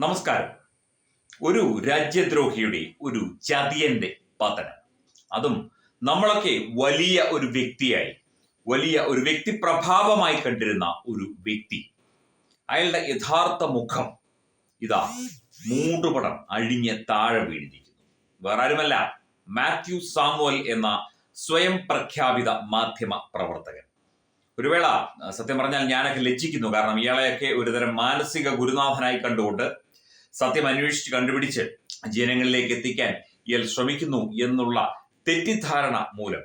നമസ്കാരം. ഒരു രാജ്യദ്രോഹിയുടെ ഒരു ചതിയന്റെ പതനം. അതും നമ്മളൊക്കെ വലിയ ഒരു വ്യക്തിയായി വലിയ ഒരു വ്യക്തി പ്രഭാവമായി കണ്ടിരുന്ന ഒരു വ്യക്തി. അയാളുടെ യഥാർത്ഥ മുഖം ഇതാ മൂടുപടം അഴിഞ്ഞ് താഴെ വീണിരിക്കുന്നു. വേറെ ആരുമല്ല മാത്യു സാമുവൽ എന്ന സ്വയം പ്രഖ്യാപിത മാധ്യമ പ്രവർത്തകൻ. ഒരു വേള സത്യം പറഞ്ഞാൽ ഞാനൊക്കെ ലജ്ജിക്കുന്നു. കാരണം ഇയാളെയൊക്കെ ഒരുതരം മാനസിക ഗുരുനാഥനായി കണ്ടുകൊണ്ട് സത്യം അന്വേഷിച്ച് കണ്ടുപിടിച്ച് ജനങ്ങളിലേക്ക് എത്തിക്കാൻ ഇയാൾ ശ്രമിക്കുന്നു എന്നുള്ള തെറ്റിദ്ധാരണ മൂലം.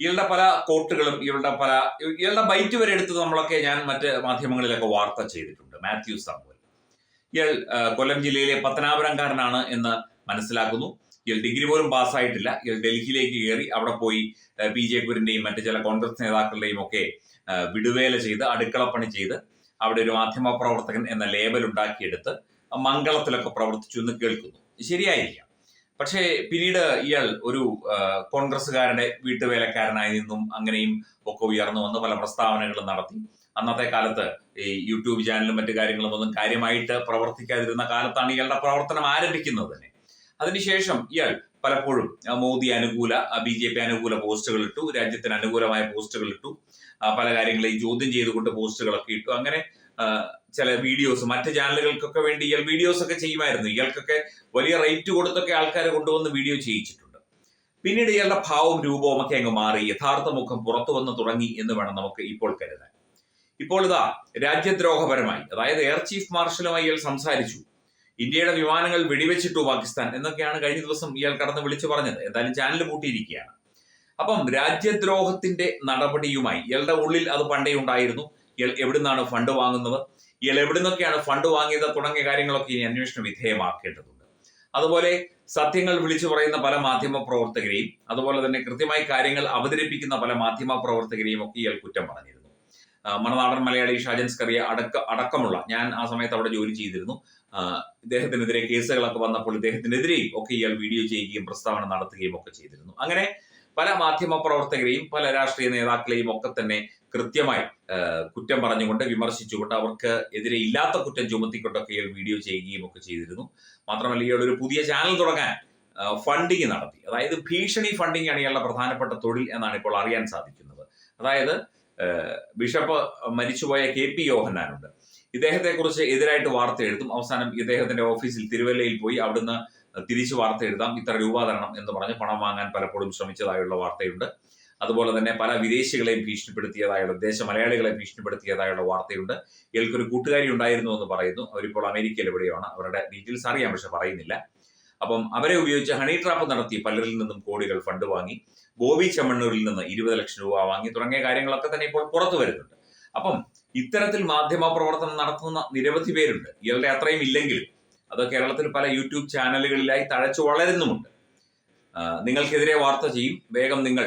ഇയാളുടെ പല കോട്ടുകളും ഇയാളുടെ പല ഇയാളുടെ ബൈറ്റ് വരെ എടുത്ത് നമ്മളൊക്കെ ഞാൻ മറ്റ് മാധ്യമങ്ങളിലൊക്കെ വാർത്ത ചെയ്തിട്ടുണ്ട് മാത്യു സാമുവൽ. ഇയാൾ കൊല്ലം ജില്ലയിലെ പത്തനാപുരംകാരനാണ് എന്ന് മനസ്സിലാക്കുന്നു. ഇയാൾ ഡിഗ്രി പോലും പാസ്സായിട്ടില്ല. ഇയാൾ ഡൽഹിയിലേക്ക് കയറി അവിടെ പോയി പി കുരിന്റെയും മറ്റ് ചില കോൺഗ്രസ് നേതാക്കളുടെയും ഒക്കെ വിടുവേല ചെയ്ത് അടുക്കളപ്പണി ചെയ്ത് അവിടെ ഒരു മാധ്യമ പ്രവർത്തകൻ എന്ന ലേബൽ ഉണ്ടാക്കിയെടുത്ത് മംഗളത്തിലൊക്കെ പ്രവർത്തിച്ചു എന്ന് കേൾക്കുന്നു. ശരിയായിരിക്കാം പക്ഷേ പിന്നീട് ഇയാൾ ഒരു കോൺഗ്രസ്സുകാരുടെ വീട്ടുവേലക്കാരനായി നിന്നും അങ്ങനെയും ഒക്കെ ഉയർന്നു വന്ന് പല പ്രസ്താവനകളും നടത്തി. അന്നത്തെ കാലത്ത് ഈ യൂട്യൂബ് ചാനലും മറ്റു കാര്യങ്ങളും ഒന്നും കാര്യമായിട്ട് പ്രവർത്തിക്കാതിരുന്ന കാലത്താണ് ഇയാളുടെ പ്രവർത്തനം ആരംഭിക്കുന്നത് തന്നെ. അതിനുശേഷം ഇയാൾ പലപ്പോഴും മോദി അനുകൂല ബി ജെ പി അനുകൂല പോസ്റ്റുകൾ ഇട്ടു രാജ്യത്തിന് അനുകൂലമായ പോസ്റ്റുകൾ ഇട്ടു. പല കാര്യങ്ങളെയും ചോദ്യം ചെയ്തുകൊണ്ട് പോസ്റ്റുകളൊക്കെ ഇട്ടു. അങ്ങനെ ചില വീഡിയോസ് മറ്റ് ചാനലുകൾക്കൊക്കെ വേണ്ടി ഇയാൾ വീഡിയോസ് ഒക്കെ ചെയ്യുമായിരുന്നു. ഇയാൾക്കൊക്കെ വലിയ റേറ്റ് കൊടുത്തൊക്കെ ആൾക്കാരെ കൊണ്ടുവന്ന് വീഡിയോ ചെയ്യിച്ചിട്ടുണ്ട്. പിന്നീട് ഇയാളുടെ ഭാവവും രൂപവും ഒക്കെ അങ്ങ് മാറി. യഥാർത്ഥ മുഖം പുറത്തു വന്ന് തുടങ്ങി എന്ന് വേണം നമുക്ക് ഇപ്പോൾ കരുതാൻ. ഇപ്പോൾ ഇതാ രാജ്യദ്രോഹപരമായി അതായത് എയർ ചീഫ് മാർഷലുമായി ഇയാൾ സംസാരിച്ചു. ഇന്ത്യയുടെ വിമാനങ്ങൾ വെടിവെച്ചിട്ടു പാകിസ്ഥാൻ എന്നൊക്കെയാണ് കഴിഞ്ഞ ദിവസം ഇയാൾ കടന്ന് വിളിച്ചു പറഞ്ഞത്. എന്തായാലും ചാനൽ പൂട്ടിയിരിക്കുകയാണ്. അപ്പം രാജ്യദ്രോഹത്തിന്റെ നടപടിയുമായി ഇയാളുടെ ഉള്ളിൽ അത് പണ്ടേ ഉണ്ടായിരുന്നു. ഇയാൾ എവിടുന്നാണ് ഫണ്ട് വാങ്ങുന്നത്? ഇയാൾ എവിടുന്നൊക്കെയാണ് ഫണ്ട് വാങ്ങിയത്? തുടങ്ങിയ കാര്യങ്ങളൊക്കെ ഇനി അന്വേഷണ വിധേയമാക്കേണ്ടതുണ്ട്. അതുപോലെ സത്യങ്ങൾ വിളിച്ചു പറയുന്ന പല മാധ്യമ പ്രവർത്തകരെയും അതുപോലെ തന്നെ കൃത്യമായി കാര്യങ്ങൾ അവതരിപ്പിക്കുന്ന പല മാധ്യമ പ്രവർത്തകരെയും ഒക്കെ ഇയാൾ കുറ്റം പറഞ്ഞിരുന്നു. മണനാടൻ മലയാളി ഷാജൻ സ്കറിയ അടക്ക അടക്കമുള്ള ഞാൻ ആ സമയത്ത് അവിടെ ജോലി ചെയ്തിരുന്നു. ഇദ്ദേഹത്തിനെതിരെ കേസുകളൊക്കെ വന്നപ്പോൾ ഇദ്ദേഹത്തിനെതിരെയും ഒക്കെ ഇയാൾ വീഡിയോ ചെയ്യുകയും പ്രസ്താവന നടത്തുകയും ഒക്കെ ചെയ്തിരുന്നു. അങ്ങനെ പല മാധ്യമ പ്രവർത്തകരെയും പല രാഷ്ട്രീയ നേതാക്കളെയും ഒക്കെ തന്നെ കൃത്യമായി കുറ്റം പറഞ്ഞുകൊണ്ട് വിമർശിച്ചുകൊണ്ട് അവർക്ക് എതിരെ ഇല്ലാത്ത കുറ്റം ചുമത്തിക്കൊണ്ടൊക്കെ ഇയാൾ വീഡിയോ ചെയ്യുകയും ഒക്കെ ചെയ്തിരുന്നു. മാത്രമല്ല ഇയാൾ ഒരു പുതിയ ചാനൽ തുടങ്ങാൻ ഫണ്ടിങ് നടത്തി. അതായത് ഭീഷണി ഫണ്ടിങ് ആണ് ഇയാളുടെ പ്രധാനപ്പെട്ട തൊഴിൽ എന്നാണ് ഇപ്പോൾ അറിയാൻ സാധിക്കുന്നത്. അതായത് ബിഷപ്പ് മരിച്ചുപോയ കെ പി യോഹന്നാനുണ്ട്. ഇദ്ദേഹത്തെ കുറിച്ച് എതിരായിട്ട് വാർത്ത എഴുതും അവസാനം ഇദ്ദേഹത്തിന്റെ ഓഫീസിൽ തിരുവല്ലയിൽ പോയി അവിടുന്ന് തിരിച്ചു വാർത്ത എഴുതാം. ഇത്ര രൂപ തരണം എന്ന് പറഞ്ഞ് പണം വാങ്ങാൻ പലപ്പോഴും ശ്രമിച്ചതായുള്ള വാർത്തയുണ്ട്. അതുപോലെ തന്നെ പല വിദേശികളെയും ഭീഷണിപ്പെടുത്തിയതായുള്ള ദേശ മലയാളികളെ ഭീഷണിപ്പെടുത്തിയതായുള്ള വാർത്തയുണ്ട്. ഇയാൾക്കൊരു കൂട്ടുകാരി ഉണ്ടായിരുന്നു എന്ന് പറയുന്നു. അവരിപ്പോൾ അമേരിക്കയിൽ എവിടെയാണ്. അവരുടെ ഡീറ്റെയിൽസ് അറിയാം പക്ഷെ പറയുന്നില്ല. അപ്പം അവരെ ഉപയോഗിച്ച് ഹണി ട്രാപ്പ് നടത്തി പലരിൽ നിന്നും കോടികൾ ഫണ്ട് വാങ്ങി. ബോബി ചെമ്മണ്ണൂരിൽ നിന്ന് ഇരുപത് ലക്ഷം രൂപ വാങ്ങി. തുടങ്ങിയ കാര്യങ്ങളൊക്കെ തന്നെ ഇപ്പോൾ പുറത്തു വരുന്നുണ്ട്. അപ്പം ഇത്തരത്തിൽ മാധ്യമ പ്രവർത്തനം നടത്തുന്ന നിരവധി പേരുണ്ട്. ഇയാളുടെ അത്രയും ഇല്ലെങ്കിലും അത് കേരളത്തിൽ പല യൂട്യൂബ് ചാനലുകളിലായി തഴച്ചു വളരുന്നുമുണ്ട്. നിങ്ങൾക്കെതിരെ വാർത്ത ചെയ്യും. വേഗം നിങ്ങൾ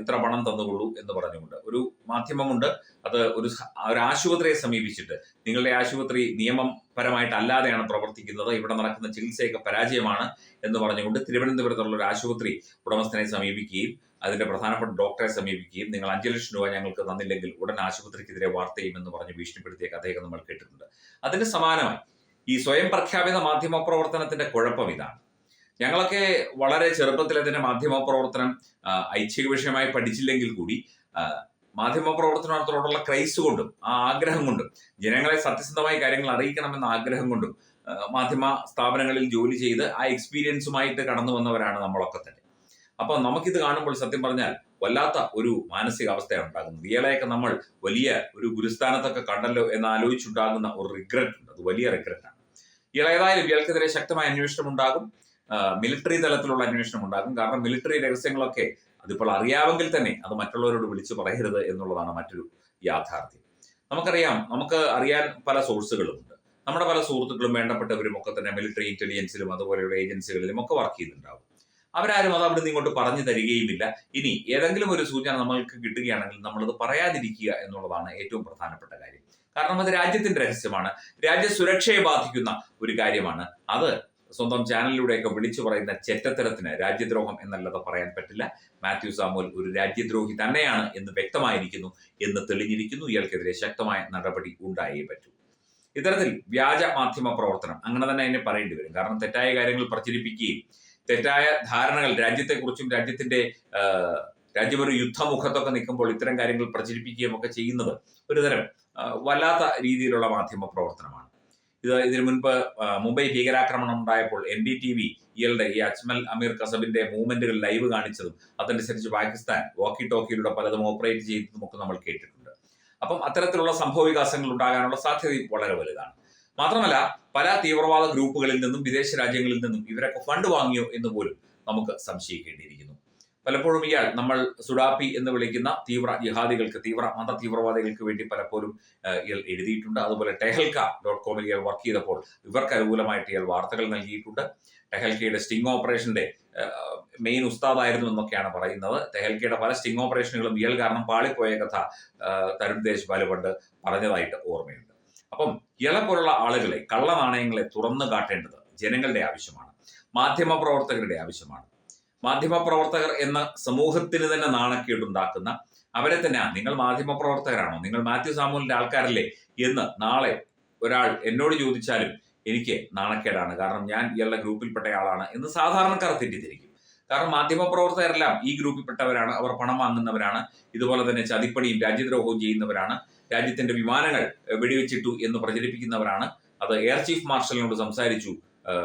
ഇത്ര പണം തന്നുകൊള്ളൂ എന്ന് പറഞ്ഞുകൊണ്ട്. ഒരു മാധ്യമമുണ്ട്. അത് ഒരു ഒരു ആശുപത്രിയെ സമീപിച്ചിട്ട് നിങ്ങളുടെ ആശുപത്രി നിയമപരമായിട്ട് അല്ലാതെയാണ് പ്രവർത്തിക്കുന്നത്. ഇവിടെ നടക്കുന്ന ചികിത്സയൊക്കെ പരാജയമാണ് എന്ന് പറഞ്ഞുകൊണ്ട് തിരുവനന്തപുരത്തുള്ള ഒരു ആശുപത്രി ഉടമസ്ഥനെ സമീപിക്കുകയും അതിന്റെ പ്രധാനപ്പെട്ട ഡോക്ടറെ സമീപിക്കുകയും നിങ്ങൾ അഞ്ചു ലക്ഷം രൂപ ഞങ്ങൾക്ക് തന്നില്ലെങ്കിൽ ഉടൻ ആശുപത്രിക്കെതിരെ വാർത്തയും എന്ന് പറഞ്ഞ് ഭീഷണിപ്പെടുത്തിയ കഥയൊക്കെ നമ്മൾ കേട്ടിട്ടുണ്ട്. അതിന് സമാനമായി ഈ സ്വയം പ്രഖ്യാപിത മാധ്യമ പ്രവർത്തനത്തിന്റെ കുഴപ്പം ഇതാണ്. ഞങ്ങളൊക്കെ വളരെ ചെറുപ്പത്തിൽ അതിന്റെ മാധ്യമ പ്രവർത്തനം ഐച്ഛിക വിഷയമായി പഠിച്ചില്ലെങ്കിൽ കൂടി മാധ്യമ പ്രവർത്തനത്തോടുള്ള ക്രൈസ് കൊണ്ടും ആ ആഗ്രഹം കൊണ്ടും ജനങ്ങളെ സത്യസന്ധമായി കാര്യങ്ങൾ അറിയിക്കണമെന്ന ആഗ്രഹം കൊണ്ടും മാധ്യമ സ്ഥാപനങ്ങളിൽ ജോലി ചെയ്ത് ആ എക്സ്പീരിയൻസുമായിട്ട് കടന്നു വന്നവരാണ് നമ്മളൊക്കെ തന്നെ. അപ്പൊ നമുക്കിത് കാണുമ്പോൾ സത്യം പറഞ്ഞാൽ വല്ലാത്ത ഒരു മാനസികാവസ്ഥയാണ് ഉണ്ടാകുന്നത്. ഇയാളെയൊക്കെ നമ്മൾ വലിയ ഒരു ഗുരുസ്ഥാനത്തൊക്കെ കണ്ടല്ലോ എന്ന് ആലോചിച്ചുണ്ടാകുന്ന ഒരു റിഗ്രറ്റ് ഉണ്ട്. അത് വലിയ റിഗ്രറ്റാണ് ഏതായാലും ഇയാൾക്കെതിരെ ശക്തമായ അന്വേഷണം ഉണ്ടാകും. മിലിറ്ററി തലത്തിലുള്ള അന്വേഷണം ഉണ്ടാകും. കാരണം മിലിറ്ററി രഹസ്യങ്ങളൊക്കെ അതിപ്പോൾ അറിയാമെങ്കിൽ തന്നെ അത് മറ്റുള്ളവരോട് വിളിച്ചു പറയരുത് എന്നുള്ളതാണ് മറ്റൊരു യാഥാർത്ഥ്യം. നമുക്കറിയാം നമുക്ക് അറിയാൻ പല സോഴ്സുകളുമുണ്ട്. നമ്മുടെ പല സുഹൃത്തുക്കളും വേണ്ടപ്പെട്ടവരും ഒക്കെ തന്നെ മിലിറ്ററി ഇന്റലിജൻസിലും അതുപോലെയുള്ള ഏജൻസികളിലും ഒക്കെ വർക്ക് ചെയ്യുന്നുണ്ടാവും. അവരാരും അത് അവിടെ നിന്ന് ഇങ്ങോട്ട് പറഞ്ഞു തരികയുമില്ല. ഇനി ഏതെങ്കിലും ഒരു സൂചന നമ്മൾക്ക് കിട്ടുകയാണെങ്കിൽ നമ്മളത് പറയാതിരിക്കുക എന്നുള്ളതാണ് ഏറ്റവും പ്രധാനപ്പെട്ട കാര്യം. കാരണം അത് രാജ്യത്തിന്റെ രഹസ്യമാണ്. രാജ്യ സുരക്ഷയെ ബാധിക്കുന്ന ഒരു കാര്യമാണ്. അത് സ്വന്തം ചാനലിലൂടെയൊക്കെ വിളിച്ചു പറയുന്ന ചെറ്റത്തരത്തിന് രാജ്യദ്രോഹം എന്നല്ലാതെ പറയാൻ പറ്റില്ല. മാത്യു സാമുവൽ ഒരു രാജ്യദ്രോഹി തന്നെയാണ് എന്ന് വ്യക്തമായിരിക്കുന്നു എന്ന് തെളിഞ്ഞിരിക്കുന്നു. ഇയാൾക്കെതിരെ ശക്തമായ നടപടി ഉണ്ടായേ പറ്റൂ. ഇത്തരത്തിൽ വ്യാജ മാധ്യമ പ്രവർത്തനം അങ്ങനെ തന്നെ അതിനെ പറയേണ്ടി വരും. കാരണം തെറ്റായ കാര്യങ്ങൾ പ്രചരിപ്പിക്കുകയും തെറ്റായ ധാരണകൾ രാജ്യത്തെക്കുറിച്ചും രാജ്യത്തിന്റെ ആ, രാജ്യം ഒരു യുദ്ധമുഖത്തൊക്കെ നിൽക്കുമ്പോൾ ഇത്തരം കാര്യങ്ങൾ പ്രചരിപ്പിക്കുകയും ഒക്കെ ചെയ്യുന്നത് ഒരുതരം വല്ലാത്ത രീതിയിലുള്ള മാധ്യമ പ്രവർത്തനമാണ്. ഇത് ഇതിനു മുൻപ് മുംബൈ ഭീകരാക്രമണം ഉണ്ടായപ്പോൾ എൻ ഡി ടി വി ഇയാളുടെ ഈ അജ്മൽ അമീർ കസബിന്റെ മൂവ്മെന്റുകൾ ലൈവ് കാണിച്ചതും അതനുസരിച്ച് പാകിസ്ഥാൻ വാക്കി ടോക്കിയിലൂടെ പലതും ഓപ്പറേറ്റ് ചെയ്തതും ഒക്കെ നമ്മൾ കേട്ടിട്ടുണ്ട്. അപ്പം അത്തരത്തിലുള്ള സംഭവ വികാസങ്ങൾ ഉണ്ടാകാനുള്ള സാധ്യതയും വളരെ വലുതാണ്. മാത്രമല്ല പല തീവ്രവാദ ഗ്രൂപ്പുകളിൽ നിന്നും വിദേശ രാജ്യങ്ങളിൽ നിന്നും ഇവരൊക്കെ ഫണ്ട് വാങ്ങിയോ എന്ന് പോലും നമുക്ക് സംശയിക്കേണ്ടിയിരിക്കുന്നു. പലപ്പോഴും ഇയാൾ നമ്മൾ സുഡാപ്പി എന്ന് വിളിക്കുന്ന തീവ്ര ജിഹാദികൾക്ക് തീവ്ര മത തീവ്രവാദികൾക്ക് വേണ്ടി പലപ്പോഴും ഇയാൾ എഴുതിയിട്ടുണ്ട്. അതുപോലെ ടെഹൽക്ക ഡോട്ട് കോമിൽ ഇയാൾ വർക്ക് ചെയ്തപ്പോൾ ഇവർക്ക് അനുകൂലമായിട്ട് ഇയാൾ വാർത്തകൾ നൽകിയിട്ടുണ്ട്. ടെഹൽക്കയുടെ സ്റ്റിംഗ് ഓപ്പറേഷന്റെ മെയിൻ ഉസ്താദായിരുന്നു എന്നൊക്കെയാണ് പറയുന്നത്. തെഹൽക്കയുടെ പല സ്റ്റിംഗ് ഓപ്പറേഷനുകളും ഇയാൾ കാരണം പാളിപ്പോയ കഥ തരുൺ ദേശ് പണ്ട് പറഞ്ഞതായിട്ട് ഓർമ്മയുണ്ട്. അപ്പം ഇളപോലുള്ള പോലുള്ള ആളുകളെ കള്ള നാണയങ്ങളെ തുറന്നു കാട്ടേണ്ടത് ജനങ്ങളുടെ ആവശ്യമാണ്. മാധ്യമ പ്രവർത്തകരുടെ ആവശ്യമാണ്. മാധ്യമ പ്രവർത്തകർ എന്ന സമൂഹത്തിന് തന്നെ നാണക്കേടുണ്ടാക്കുന്ന അവരെ തന്നെ നിങ്ങൾ മാധ്യമ പ്രവർത്തകരാണോ? നിങ്ങൾ മാത്യു സാമൂലിന്റെ ആൾക്കാരല്ലേ എന്ന് നാളെ ഒരാൾ എന്നോട് ചോദിച്ചാലും എനിക്ക് നാണക്കേടാണ്. കാരണം ഞാൻ ഇയാളുടെ ഗ്രൂപ്പിൽപ്പെട്ട ആളാണ് എന്ന് സാധാരണക്കാർ തെറ്റിദ്ധരിക്കും. കാരണം മാധ്യമ പ്രവർത്തകരെല്ലാം ഈ ഗ്രൂപ്പിൽപ്പെട്ടവരാണ് അവർ പണം വാങ്ങുന്നവരാണ് ഇതുപോലെ തന്നെ ചതിപ്പണിയും രാജ്യദ്രോഹവും ചെയ്യുന്നവരാണ് രാജ്യത്തിന്റെ വിമാനങ്ങൾ വെടിവെച്ചിട്ടു എന്ന് പ്രചരിപ്പിക്കുന്നവരാണ്. അത് എയർ ചീഫ് മാർഷലിനോട് സംസാരിച്ചു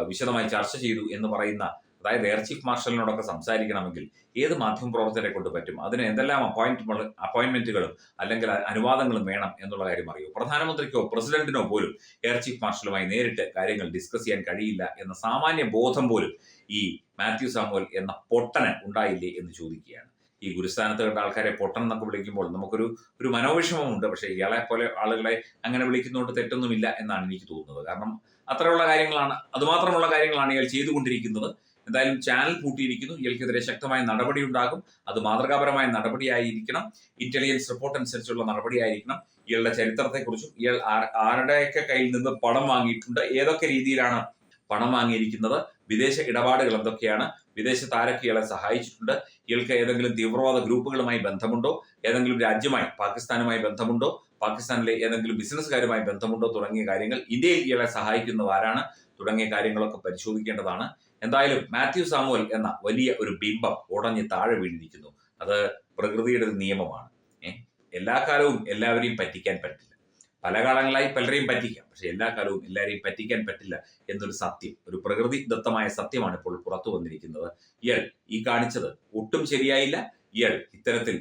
വിശദമായി ചർച്ച ചെയ്തു എന്ന് പറയുന്ന അതായത് എയർ ചീഫ് മാർഷലിനോടൊക്കെ സംസാരിക്കണമെങ്കിൽ ഏത് മാധ്യമ പ്രവർത്തകരെ കൊണ്ട് പറ്റും? അതിന് എന്തെല്ലാം അപ്പോയിന്റ് അപ്പോയിന്റ്മെന്റുകളും അല്ലെങ്കിൽ അനുവാദങ്ങളും വേണം എന്നുള്ള കാര്യം അറിയൂ. പ്രധാനമന്ത്രിക്കോ പ്രസിഡന്റിനോ പോലും എയർ ചീഫ് മാർഷലുമായി നേരിട്ട് കാര്യങ്ങൾ ഡിസ്കസ് ചെയ്യാൻ കഴിയില്ല എന്ന സാമാന്യ ബോധം പോലും ഈ മാത്യു സാമുവൽ എന്ന പൊട്ടനൻ ഉണ്ടായില്ലേ എന്ന് ചോദിക്കുകയാണ്. ഈ ഗുരുസ്ഥാനത്ത് കണ്ട ആൾക്കാരെ പൊട്ടൻ എന്നൊക്കെ വിളിക്കുമ്പോൾ നമുക്കൊരു ഒരു മനോവിഷമമുണ്ട്. പക്ഷേ ഇയാളെ പോലെ ആളുകളെ അങ്ങനെ വിളിക്കുന്നതുകൊണ്ട് തെറ്റൊന്നുമില്ല എന്നാണ് എനിക്ക് തോന്നുന്നത്. കാരണം അത്രയുള്ള കാര്യങ്ങളാണ് അതുമാത്രമുള്ള കാര്യങ്ങളാണ് ഇയാൾ ചെയ്തുകൊണ്ടിരിക്കുന്നത്. എന്തായാലും ചാനൽ പൂട്ടിയിരിക്കുന്നു. ഇയാൾക്കെതിരെ ശക്തമായ നടപടി ഉണ്ടാകും. അത് മാതൃകാപരമായ നടപടിയായിരിക്കണം. ഇന്റലിജൻസ് റിപ്പോർട്ട് അനുസരിച്ചുള്ള നടപടിയായിരിക്കണം. ഇയാളുടെ ചരിത്രത്തെക്കുറിച്ചും ഇയാൾ ആരുടെയൊക്കെ കയ്യിൽ നിന്ന് പണം വാങ്ങിയിട്ടുണ്ട്. ഏതൊക്കെ രീതിയിലാണ് പണം വാങ്ങിയിരിക്കുന്നത് വിദേശ ഇടപാടുകൾ എന്തൊക്കെയാണ് വിദേശ താരക്ക് ഇയാളെ സഹായിച്ചിട്ടുണ്ട് ഇയാൾക്ക് ഏതെങ്കിലും തീവ്രവാദ ഗ്രൂപ്പുകളുമായി ബന്ധമുണ്ടോ ഏതെങ്കിലും രാജ്യമായി പാകിസ്ഥാനുമായി ബന്ധമുണ്ടോ പാകിസ്ഥാനിലെ ഏതെങ്കിലും ബിസിനസ്സുകാരുമായി ബന്ധമുണ്ടോ തുടങ്ങിയ കാര്യങ്ങൾ ഇന്ത്യയിൽ ഇയാളെ സഹായിക്കുന്നത് ആരാണ് തുടങ്ങിയ കാര്യങ്ങളൊക്കെ പരിശോധിക്കേണ്ടതാണ്. എന്തായാലും മാത്യു സാമുവൽ എന്ന വലിയ ഒരു ബിംബം ഉടഞ്ഞ് താഴെ വീണിരിക്കുന്നു. അത് പ്രകൃതിയുടെ നിയമമാണ്. എല്ലാ കാലവും എല്ലാവരെയും പറ്റിക്കാൻ പറ്റില്ല. പല കാലങ്ങളായി പലരെയും പറ്റിക്കാം. പക്ഷെ എല്ലാ കാലവും എല്ലാവരെയും പറ്റിക്കാൻ പറ്റില്ല എന്നൊരു സത്യം ഒരു പ്രകൃതി ദത്തമായ സത്യമാണ് ഇപ്പോൾ പുറത്തു വന്നിരിക്കുന്നത്. ഇയാൾ ഈ കാണിച്ചത് ഒട്ടും ശരിയായില്ല. ഇയാൾ ഇത്തരത്തിൽ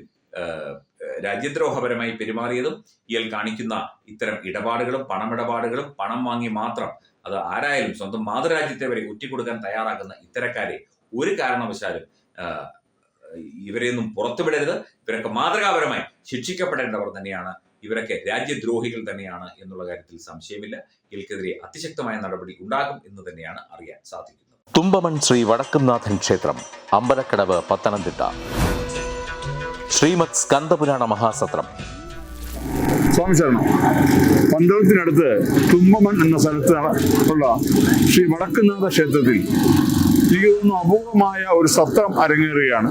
രാജ്യദ്രോഹപരമായി പെരുമാറിയതും ഇയാൾ കാണിക്കുന്ന ഇത്തരം ഇടപാടുകളും പണമിടപാടുകളും പണം വാങ്ങി മാത്രം അത് ആരായാലും സ്വന്തം മാതൃരാജ്യത്തെ വരെ ഒറ്റിക്കൊടുക്കാൻ തയ്യാറാക്കുന്ന ഇത്തരക്കാരെ ഒരു കാരണവശാലും ഇവരെയൊന്നും പുറത്തുവിടരുത്. ഇവരൊക്കെ മാതൃകാപരമായി ശിക്ഷിക്കപ്പെടേണ്ടവർ തന്നെയാണ് ഇവരൊക്കെ രാജ്യദ്രോഹികൾ തന്നെയാണ് എന്നുള്ള കാര്യത്തിൽ സംശയമില്ല. ഇവർക്കെതിരെ അതിശക്തമായ നടപടി ഉണ്ടാകും എന്ന് തന്നെയാണ് അറിയാൻ സാധിക്കുന്നത്. തുമ്പമൺ ശ്രീ വടക്കുംനാഥൻ ക്ഷേത്രം അമ്പലക്കടവ് പത്തനംതിട്ട. ശ്രീമത് സ്കന്ദപുരാണ മഹാസത്രം. സ്വാമി ശരണം പന്തളത്തിനടുത്ത് തുമ്പമൺ എന്ന സ്ഥലത്ത് ഉള്ള ശ്രീ വടക്കുംനാഥ ക്ഷേത്രത്തിൽ എനിക്ക് തോന്നുന്നു അപൂർവമായ ഒരു സത്രം അരങ്ങേറുകയാണ്.